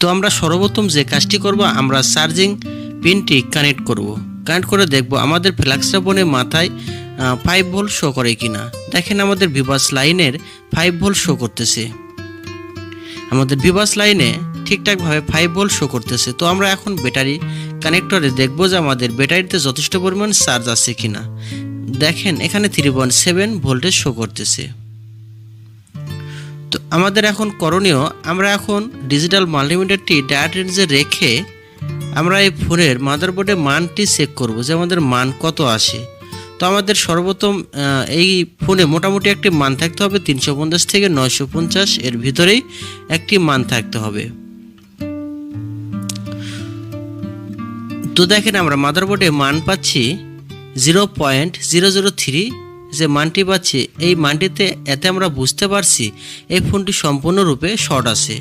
তো আমরা সর্বপ্রথম যে কাজটি করব, আমরা চার্জিং পিনটি কানেক্ট করব। কানেক্ট করে দেখব আমাদের ফ্ল্যাক্সটা বনে মাথায় ফাইভ ভোল্ট শো করে কিনা। দেখেন আমাদের ভিভাস লাইনের ফাইভ ভোল্ট শো করতেছে। আমাদের ভিভাস লাইনে ঠিকঠাকভাবে ফাইভ ভোল্ট শো করতেছে। তো আমরা এখন ব্যাটারি কানেক্টরে দেখব যে আমাদের ব্যাটারিতে যথেষ্ট পরিমাণ চার্জ আছে কিনা। দেখেন এখানে three point seven voltage show করতেছে। আমাদের এখন করণীয়, আমরা এখন ডিজিটাল মাল্টিমিটারটি ডায়াট রেঞ্জে রেখে আমরা এই ফোনের মাদারবোর্ডে মানটি চেক করব, যে আমাদের মান কত আসে। তো আমাদের সর্বপ্রথম এই ফোনে মোটামুটি একটি মান থাকতে হবে, তিনশো পঞ্চাশ থেকে নয়শো পঞ্চাশ এর ভিতরেই একটি মান থাকতে হবে। তো দেখেন আমরা মাদারবোর্ডে মান পাচ্ছি zero point zero zero three যে মানটি পাচ্ছি এই মানটিতে এতে আমরা বুঝতে পারছি এই ফোনটি সম্পূর্ণরূপে শর্ট আছে।